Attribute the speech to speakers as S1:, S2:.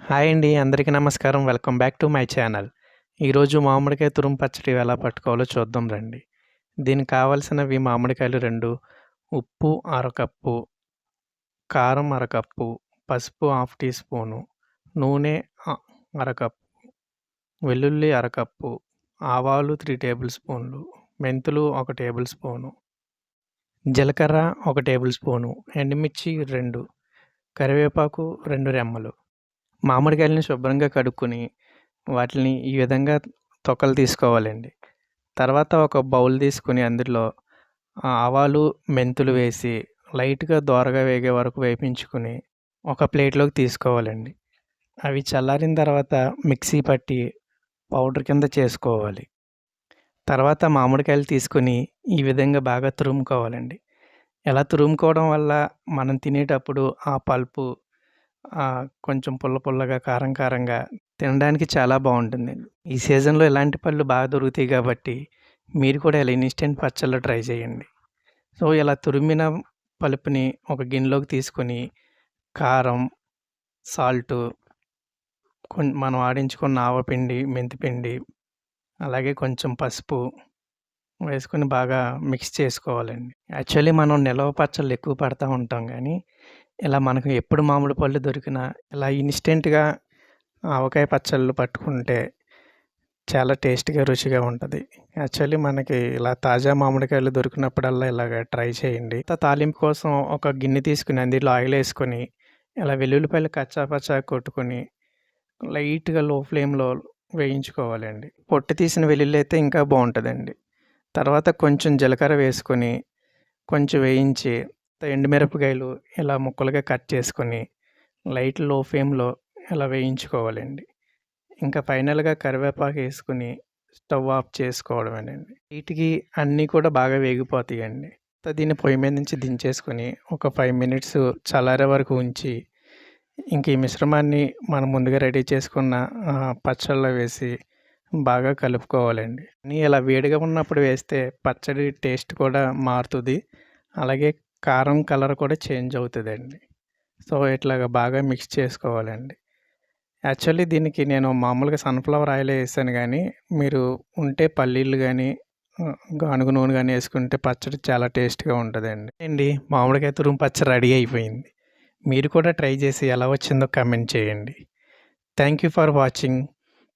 S1: Hi అండి అందరికీ నమస్కారం. Welcome back to my channel. ఈరోజు మామిడికాయ తురుము పచ్చడి ఎలా పట్టుకోవాలో చూద్దాం రండి. దీనికి కావాల్సినవి మామిడికాయలు రెండు ఉప్పు అరకప్పు కారం అరకప్పు పసుపు హాఫ్ టీ స్పూను నూనె అరకప్పు వెల్లుల్లి అరకప్పు ఆవాలు త్రీ టేబుల్ స్పూన్లు మెంతులు ఒక టేబుల్ స్పూను జీలకర్ర ఒక టేబుల్ స్పూను ఎండుమిర్చి రెండు కరివేపాకు రెండు రెమ్మలు మామిడికాయలని శుభ్రంగా కడుక్కొని వాటిని ఈ విధంగా తొక్కలు తీసుకోవాలండి. తర్వాత ఒక బౌల్ తీసుకుని అందులో ఆ ఆవాలు మెంతులు వేసి లైట్గా దోరగా వేగే వరకు వేపించుకుని ఒక ప్లేట్లోకి తీసుకోవాలండి. అవి చల్లారిన తర్వాత మిక్సీ పట్టి పౌడర్ కింద చేసుకోవాలి. తర్వాత మామిడికాయలు తీసుకొని ఈ విధంగా బాగా తురుముకోవాలండి. ఎలా తురుముకోవడం వల్ల మనం తినేటప్పుడు ఆ పల్పు కొంచెం పుల్ల పుల్లగా కారం కారంగా తినడానికి చాలా బాగుంటుంది. ఈ సీజన్లో ఇలాంటి పళ్ళు బాగా దొరుకుతాయి కాబట్టి మీరు కూడా ఇలా ఇన్స్టెంట్ పచ్చళ్ళు ట్రై చేయండి. సో ఇలా తురిమిన పలుపుని ఒక గిన్నెలోకి తీసుకొని కారం సాల్ట్ కొన్ మనం ఆడించుకున్న ఆవపిండి మెంతిపిండి అలాగే కొంచెం పసుపు వేసుకొని బాగా మిక్స్ చేసుకోవాలండి. యాక్చువల్లీ మనం నిలవ పచ్చళ్ళు ఎక్కువ పడతా ఉంటాం కానీ ఇలా మనకు ఎప్పుడు మామిడి పళ్ళు దొరికినా ఇలా ఇన్స్టెంట్గా ఆవకాయ పచ్చళ్ళు పట్టుకుంటే చాలా టేస్ట్గా రుచిగా ఉంటుంది. యాక్చువల్లీ మనకి ఇలా తాజా మామిడికాయలు దొరికినప్పుడల్లా ఇలాగ ట్రై చేయండి. తాలింపు కోసం ఒక గిన్నె తీసుకుని అందులో ఆయిల్ వేసుకొని ఇలా వెల్లుల్లిపాయలు కచ్చా పచ్చా కొట్టుకొని లైట్గా లో ఫ్లేమ్లో వేయించుకోవాలండి. పొట్టు తీసిన వెల్లుల్లి అయితే ఇంకా బాగుంటుందండి. తర్వాత కొంచెం జీలకర్ర వేసుకొని కొంచెం వేయించి ఎండుమిరపకాయలు ఇలా ముక్కలుగా కట్ చేసుకొని లైట్లో ఫ్లేమ్లో ఇలా వేయించుకోవాలండి. ఇంకా ఫైనల్గా కరివేపాకు వేసుకుని స్టవ్ ఆఫ్ చేసుకోవడమేనండి. వీటికి అన్నీ కూడా బాగా వేగిపోతాయండి. దీన్ని పొయ్యి మీద నుంచి దించేసుకొని ఒక ఫైవ్ మినిట్స్ చల్లారే వరకు ఉంచి ఇంక ఈ మిశ్రమాన్ని మనం ముందుగా రెడీ చేసుకున్న పచ్చళ్ళలో వేసి బాగా కలుపుకోవాలండి. అన్నీ ఇలా వేడిగా ఉన్నప్పుడు వేస్తే పచ్చడి టేస్ట్ కూడా మారుతుంది. అలాగే కారం కలర్ కూడా చేంజ్ అవుతుందండి. సో ఇట్లాగా బాగా మిక్స్ చేసుకోవాలండి. యాక్చువల్లీ దీనికి నేను మామూలుగా సన్ఫ్లవర్ ఆయిల్ వేసాను కానీ మీరు ఉంటే పల్లీలు కానీ గానుగు గానుగ నూనె కానీ వేసుకుంటే పచ్చడి చాలా టేస్ట్గా ఉంటుందండి. అండి మామిడికాయ తురుము పచ్చడి రెడీ అయిపోయింది. మీరు కూడా ట్రై చేసి ఎలా వచ్చిందో కమెంట్ చేయండి. Thank you for watching.